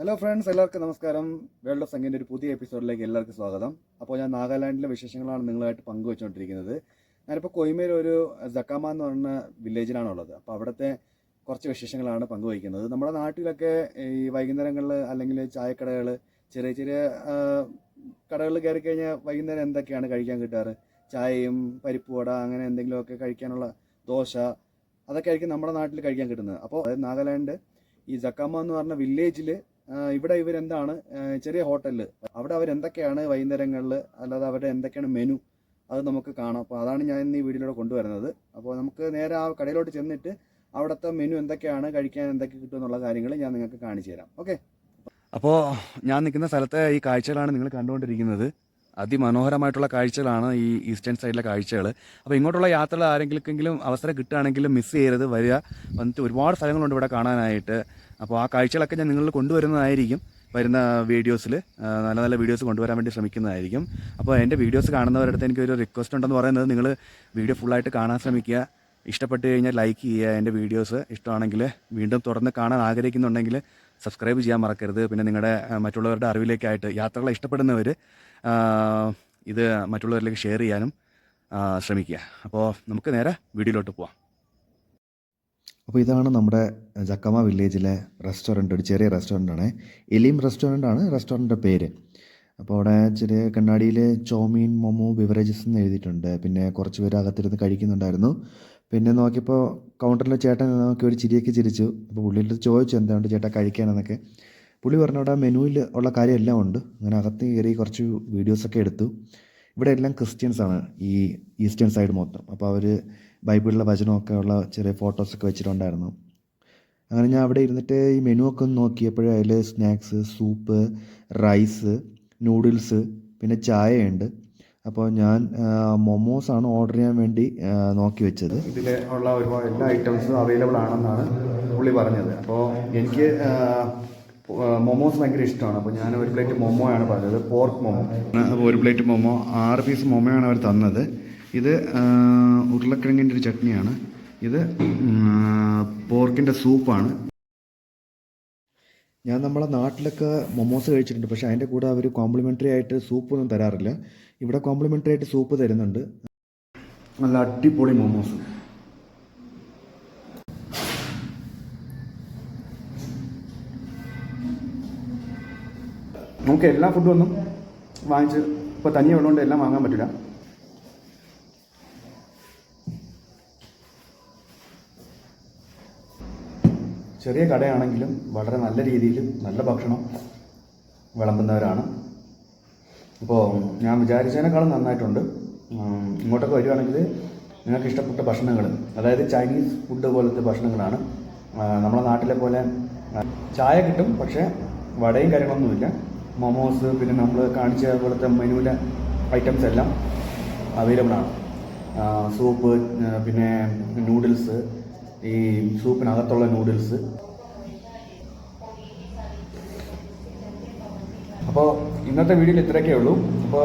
Hello friends എല്ലാവർക്കും നമസ്കാരം. World of സംഗീന്റെ ഒരു പുതിയ എപ്പിസോഡിലേക്ക് എല്ലാവർക്കും സ്വാഗതം. അപ്പോൾ ഞാൻ നാഗാലാൻഡിലെ വിശേഷങ്ങളാണ് നിങ്ങളായിട്ട് പങ്കുവെച്ചുകൊണ്ടിരിക്കുന്നത്. ഞാനിപ്പോൾ കൊയ്മയിൽ ഒരു ജക്കാമ എന്ന് പറഞ്ഞ വില്ലേജിലാണുള്ളത് അപ്പോൾ അവിടുത്തെ കുറച്ച് വിശേഷങ്ങളാണ് പങ്കുവയ്ക്കുന്നത്. നമ്മുടെ നാട്ടിലൊക്കെ ഈ വൈകുന്നേരങ്ങളിൽ അല്ലെങ്കിൽ ചായക്കടകൾ ചെറിയ ചെറിയ കടകളിൽ കയറി കഴിഞ്ഞാൽ വൈകുന്നേരം എന്തൊക്കെയാണ് കഴിക്കാൻ കിട്ടാറ്? ചായയും പരിപ്പ് വട അങ്ങനെ എന്തെങ്കിലുമൊക്കെ കഴിക്കാനുള്ള ദോശ അതൊക്കെ ആയിരിക്കും നമ്മുടെ നാട്ടിൽ കഴിക്കാൻ കിട്ടുന്നത്. അപ്പോൾ നാഗാലാൻഡ് ഈ ജക്കാമ എന്ന് പറഞ്ഞ വില്ലേജിൽ ഇവിടെ ഇവരെന്താണ്? ചെറിയ ഹോട്ടലിൽ അവിടെ അവരെന്തൊക്കെയാണ് വൈകുന്നേരങ്ങളിൽ അല്ലാതെ അവരുടെ എന്തൊക്കെയാണ് മെനു? അത് നമുക്ക് കാണാം. അപ്പോൾ അതാണ് ഞാൻ ഇന്ന് ഈ വീഡിയോയിലൂടെ കൊണ്ടുവരുന്നത്. അപ്പോൾ നമുക്ക് നേരെ ആ കടയിലോട്ട് ചെന്നിട്ട് അവിടുത്തെ മെനു എന്തൊക്കെയാണ്? കഴിക്കാൻ എന്തൊക്കെ കിട്ടും എന്നുള്ള കാര്യങ്ങൾ ഞാൻ നിങ്ങൾക്ക് കാണിച്ചു തരാം. ഓക്കെ? അപ്പോൾ ഞാൻ നിൽക്കുന്ന സ്ഥലത്തെ ഈ കാഴ്ചകളാണ് നിങ്ങൾ കണ്ടുകൊണ്ടിരിക്കുന്നത്. അതിമനോഹരമായിട്ടുള്ള കാഴ്ചകളാണ് ഈ ഈസ്റ്റേൺ സൈഡിലെ കാഴ്ചകൾ അപ്പോൾ ഇങ്ങോട്ടുള്ള യാത്രകൾ ആരെങ്കിലും അവസരം കിട്ടുകയാണെങ്കിലും മിസ് ചെയ്യരുത്. വരിക. വന്നിട്ട് ഒരുപാട് സ്ഥലങ്ങളുണ്ട് ഇവിടെ കാണാനായിട്ട്. അപ്പോൾ ആ കാഴ്ചകളൊക്കെ ഞാൻ നിങ്ങളിൽ കൊണ്ടുവരുന്നതായിരിക്കും. വരുന്ന വീഡിയോസിൽ നല്ല നല്ല വീഡിയോസ് കൊണ്ടുവരാൻ വേണ്ടി ശ്രമിക്കുന്നതായിരിക്കും. അപ്പോൾ എന്റെ വീഡിയോസ് കാണുന്നവരുടെ അടുത്ത് എനിക്കൊരു റിക്വസ്റ്റ് ഉണ്ടെന്ന് പറയുന്നത് നിങ്ങൾ വീഡിയോ ഫുള്ളായിട്ട് കാണാൻ ശ്രമിക്കുക. ഇഷ്ടപ്പെട്ട് കഴിഞ്ഞാൽ ലൈക്ക് ചെയ്യുക എന്റെ വീഡിയോസ്. ഇഷ്ടമാണെങ്കിൽ വീണ്ടും തുടർന്ന് കാണാൻ ആഗ്രഹിക്കുന്നുണ്ടെങ്കിൽ സബ്സ്ക്രൈബ് ചെയ്യാൻ മറക്കരുത്. പിന്നെ നിങ്ങളുടെ മറ്റുള്ളവരുടെ അറിവിലേക്കായിട്ട് യാത്രകളെ ഇഷ്ടപ്പെടുന്നവർ ഇത് മറ്റുള്ളവരിലേക്ക് ഷെയർ ചെയ്യാനും ശ്രമിക്കുക. അപ്പോൾ നമുക്ക് നേരെ വീഡിയോയിലോട്ട് പോവാം. അപ്പോൾ ഇതാണ് നമ്മുടെ ജക്കമ വില്ലേജിലെ റെസ്റ്റോറന്റ് ഒരു ചെറിയ റെസ്റ്റോറന്റ് ആണ് എലീം ആണ് റെസ്റ്റോറന്റിന്റെ പേര്. അപ്പോൾ അവിടെ ചെറിയ കണ്ണാടിയിൽ ചോമീൻ മൊമോ ബിവറേജസ് എന്ന് എഴുതിയിട്ടുണ്ട്. പിന്നെ കുറച്ച് പേര് അകത്തിരുന്ന് കഴിക്കുന്നുണ്ടായിരുന്നു. പിന്നെ നോക്കിയപ്പോൾ കൗണ്ടറിൽ ചേട്ടൻ നോക്കി ഒരു ചിരിയൊക്കെ ചിരിച്ചു. അപ്പോൾ പുള്ളിയുടെ ചോദിച്ചു എന്താണ് ചേട്ടാ കഴിക്കാനെന്നൊക്കെ? പുള്ളി പറഞ്ഞു അവിടെ മെനുവിൽ ഉള്ള കാര്യം എല്ലാം ഉണ്ട്. അങ്ങനെ അകത്ത് കയറി കുറച്ച് വീഡിയോസൊക്കെ എടുത്തു. ഇവിടെ എല്ലാം ക്രിസ്ത്യൻസാണ് ഈ ഈസ്റ്റേൺ സൈഡ് മൊത്തം. അപ്പോൾ അവർ ബൈബിളിലെ വചനമൊക്കെ ഉള്ള ചെറിയ ഫോട്ടോസൊക്കെ വെച്ചിട്ടുണ്ടായിരുന്നു. അങ്ങനെ ഞാൻ അവിടെ ഇരുന്നിട്ട് ഈ മെനു ഒക്കെ ഒന്ന് നോക്കിയപ്പോഴേ അതിൽ സ്നാക്സ് സൂപ്പ് റൈസ് നൂഡിൽസ് പിന്നെ ചായയുണ്ട്. അപ്പോൾ ഞാൻ മൊമോസ് ആണ് ഓർഡർ ചെയ്യാൻ വേണ്ടി നോക്കി വെച്ചത്. ഇതിൽ ഉള്ള ഒരുപാട് എല്ലാ ഐറ്റംസും അവൈലബിൾ ആണെന്നാണ് പുള്ളി പറഞ്ഞത്. അപ്പോൾ എനിക്ക് മൊമോസ് ഭയങ്കര ഇഷ്ടമാണ്. അപ്പോൾ ഞാൻ ഒരു പ്ലേറ്റ് മൊമോ ആണ് പറഞ്ഞത്. പോർക്ക് മൊമോ. അപ്പോൾ ഒരു പ്ലേറ്റ് മൊമോ. ആറ് പീസ് മൊമോയാണ് അവർ തന്നത്. ഇത് ഉരുളക്കിഴങ്ങിന്റെ ഒരു ചട്നിയാണ്. ഇത് പോർക്കിന്റെ സൂപ്പാണ്. ഞാൻ നമ്മളെ നാട്ടിലൊക്കെ മൊമോസ് കഴിച്ചിട്ടുണ്ട്. പക്ഷേ അതിന്റെ കൂടെ അവർ കോംപ്ലിമെന്ററി ആയിട്ട് സൂപ്പ് ഒന്നും തരാറില്ല. ഇവിടെ കോംപ്ലിമെന്ററി ആയിട്ട് സൂപ്പ് തരുന്നുണ്ട്. നല്ല അടിപൊളി മൊമോസ്. നമുക്ക് എല്ലാ ഫുഡും ഒന്നും വാങ്ങിച്ച് ഇപ്പോൾ തനിയെ ഉള്ളതുകൊണ്ട് എല്ലാം വാങ്ങാൻ പറ്റില്ല ചെറിയ കടയാണെങ്കിലും വളരെ നല്ല രീതിയിൽ നല്ല ഭക്ഷണം വിളമ്പുന്നവരാണ്. അപ്പോൾ ഞാൻ വിചാരിച്ചതിനേക്കാളും നന്നായിട്ടുണ്ട്. ഇങ്ങോട്ടൊക്കെ വരികയാണെങ്കിൽ നിങ്ങൾക്ക് ഇഷ്ടപ്പെട്ട ഭക്ഷണങ്ങൾ അതായത് ചൈനീസ് ഫുഡ് പോലത്തെ ഭക്ഷണങ്ങളാണ്. നമ്മളെ നാട്ടിലെ പോലെ ചായ കിട്ടും പക്ഷേ വടയും കാര്യങ്ങളൊന്നുമില്ല. മൊമോസ് പിന്നെ നമ്മൾ കാണിച്ച പോലത്തെ മെനുവിലെ ഐറ്റംസ് എല്ലാം അവൈലബിൾ ആണ്. സൂപ്പ് പിന്നെ നൂഡിൽസ് ഈ സൂപ്പിനകത്തുള്ള നൂഡിൽസ് അപ്പോൾ ഇന്നത്തെ വീഡിയോയിൽ ഇത്രയൊക്കെ ഉള്ളൂ. അപ്പോൾ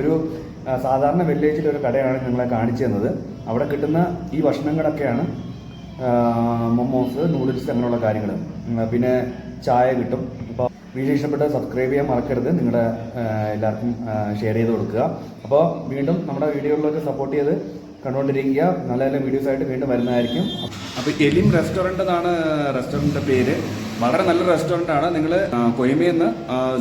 ഒരു സാധാരണ വെള്ളിയാഴ്ചയിലൊരു ഒരു കടയാണ് നിങ്ങളെ കാണിച്ചു തന്നത്. അവിടെ കിട്ടുന്ന ഈ ഭക്ഷണങ്ങളൊക്കെയാണ് മൊമോസ് നൂഡിൽസ് അങ്ങനെയുള്ള കാര്യങ്ങൾ പിന്നെ ചായ കിട്ടും. വീഡിയോ ഇഷ്ടപ്പെട്ട സബ്സ്ക്രൈബ് ചെയ്യാൻ മറക്കരുത്. നിങ്ങളുടെ എല്ലാവർക്കും ഷെയർ ചെയ്ത് കൊടുക്കുക. അപ്പോൾ വീണ്ടും നമ്മുടെ വീഡിയോകളിലൊക്കെ സപ്പോർട്ട് ചെയ്ത് കണ്ടുകൊണ്ടിരിക്കുക നല്ല നല്ല വീഡിയോസ് ആയിട്ട് വീണ്ടും വരുന്നതായിരിക്കും. അപ്പോൾ എലിം റെസ്റ്റോറന്റ് എന്നാണ് റെസ്റ്റോറന്റിന്റെ പേര്. വളരെ നല്ല റെസ്റ്റോറന്റ് ആണ്. നിങ്ങൾ കൊയ്മയിൽ നിന്ന്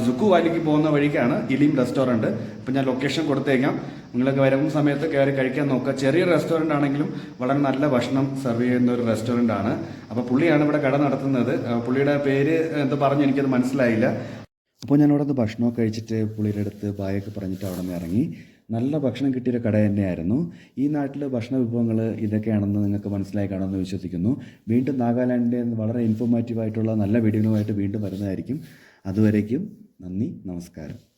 ജുക്കു വാലിക്ക് പോകുന്ന വഴിക്കാണ് ഇലിം റെസ്റ്റോറന്റ് അപ്പോൾ ഞാൻ ലൊക്കേഷൻ കൊടുത്തേക്കാം. നിങ്ങൾക്ക് വരുന്ന സമയത്ത് കയറി കഴിക്കാൻ നോക്കുക. ചെറിയ റെസ്റ്റോറന്റ് ആണെങ്കിലും വളരെ നല്ല ഭക്ഷണം സെർവ് ചെയ്യുന്ന ഒരു റെസ്റ്റോറന്റ് ആണ്. അപ്പോൾ പുള്ളിയാണ് ഇവിടെ കട നടത്തുന്നത്. പുള്ളിയുടെ പേര് എന്ത് പറഞ്ഞു എനിക്കത് മനസ്സിലായില്ല. അപ്പോൾ ഞാൻ അവിടെ നിന്ന് ഭക്ഷണമൊക്കെ കഴിച്ചിട്ട് പുള്ളിയുടെ അടുത്ത് ബായൊക്കെ പറഞ്ഞിട്ട് അവിടെ നിന്ന് ഇറങ്ങി. നല്ല ഭക്ഷണം കിട്ടിയൊരു കട തന്നെയായിരുന്നു. ഈ നാട്ടിൽ ഭക്ഷണ വിഭവങ്ങൾ ഇതൊക്കെയാണെന്ന് നിങ്ങൾക്ക് മനസ്സിലായി കാണുമെന്ന് വിശ്വസിക്കുന്നു. വീണ്ടും നാഗാലാൻഡിന്റെ വളരെ ഇൻഫോർമേറ്റീവ് ആയിട്ടുള്ള നല്ല വീഡിയോകളുമായിട്ട് വീണ്ടും വരുന്നതായിരിക്കും. അതുവരേക്കും നന്ദി നമസ്കാരം.